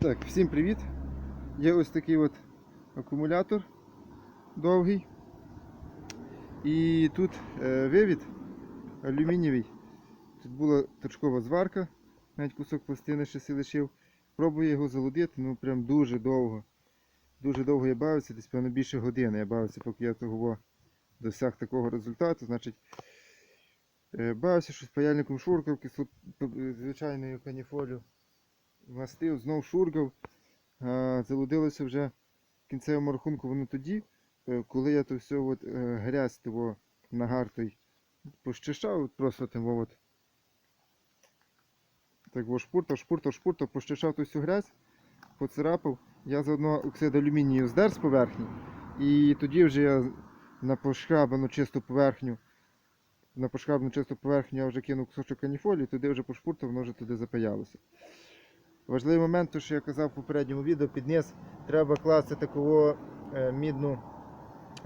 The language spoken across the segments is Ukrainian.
Так, всім привіт! Є ось такий от акумулятор довгий. І тут е, вивід алюмінієвий. Тут була точкова зварка, навіть кусок пластини ще си лишив. Пробую його залудити, ну прям дуже довго. Дуже довго я бавився, десь певно більше години я бавився, поки я того досяг такого результату. Значить, е, бавився щось паяльником шуркав, звичайною каніфолю мастив, знов шургав. Залудилося вже в кінцевому рахунку воно тоді, е, коли я то все от, е, грязь того нагар той пощищав, просто тим от. Так во шпуртав, шпуртав, шпуртав, пощищав ту всю грязь, поцарапав. Я заодно оксид алюмінію здер з поверхні. І тоді вже я на пошкрабану чисту поверхню. На пошкрабану чисту поверхню я вже кинув кусочок каніфолі, і туди вже пошпуртав, воно вже туди запаялося. Важливий момент, то, що я казав в попередньому відео, під низ треба класти таку е, мідну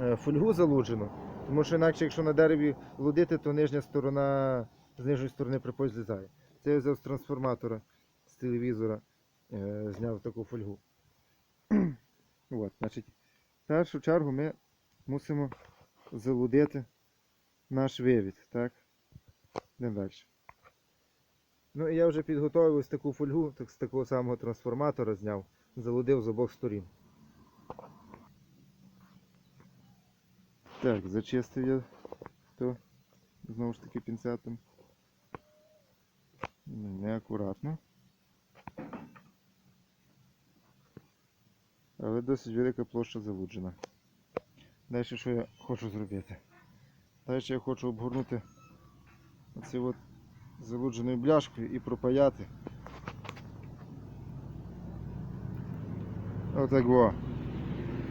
е, фольгу залуджену. Тому що інакше, якщо на дереві лудити, то нижня сторона з нижньої сторони припой злізає. Це я взяв з трансформатора, з телевізора, е, зняв таку фольгу. От, значить, в першу чергу ми мусимо залудити наш вивід. Так? Йдемо далі. Ну і я вже підготовив ось таку фольгу, так з такого самого трансформатора зняв, залудив з обох сторін. Так, зачистив я то знову ж таки пінцетом. Ну, Неакуратно. Але досить велика площа залуджена. Далі що я хочу зробити? Далі я хочу обгорнути оці от залудженою бляшкою і пропаяти. Отак во.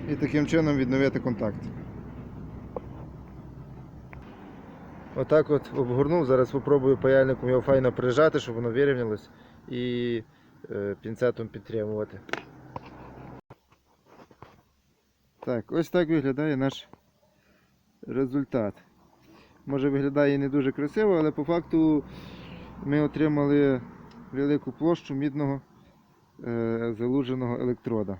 І таким чином відновити контакт. Отак от обгорнув, зараз спробую паяльником його файно прижати, щоб воно вирівнялось і е, пінцетом підтримувати. Так, ось так виглядає наш результат. Може виглядає не дуже красиво, але по факту ми отримали велику площу мідного е, залуженого електрода.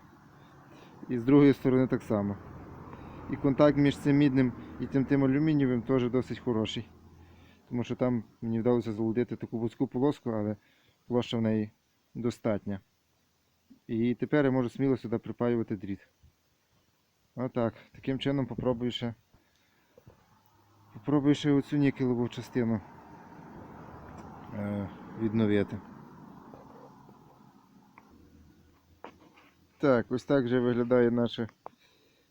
І з другої сторони так само. І контакт між цим мідним і тим тим алюмінієвим теж досить хороший. Тому що там мені вдалося залудити таку вузьку полоску, але площа в неї достатня. І тепер я можу сміло сюди припаювати дріт. Отак. Таким чином попробую ще. Попробую ще оцю нікелеву частину відновити. Так, ось так вже виглядає наше,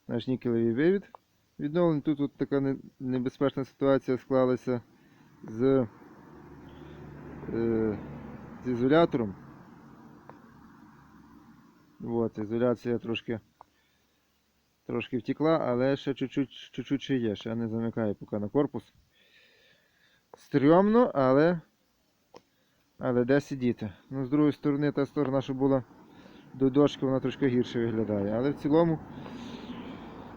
наш нікелевий вивід. Відновлений тут от така небезпечна ситуація склалася з, е, з ізолятором. От, ізоляція трошки, трошки втекла, але ще чуть-чуть ще є, ще не замикає поки на корпус. Стрьомно, але, але де сидіти. Ну, з другої сторони, та сторона, що була до дошки, вона трошки гірше виглядає. Але в цілому,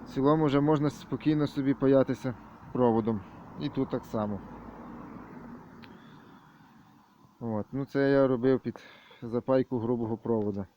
в цілому вже можна спокійно собі паятися проводом. І тут так само. От. Ну, це я робив під запайку грубого провода.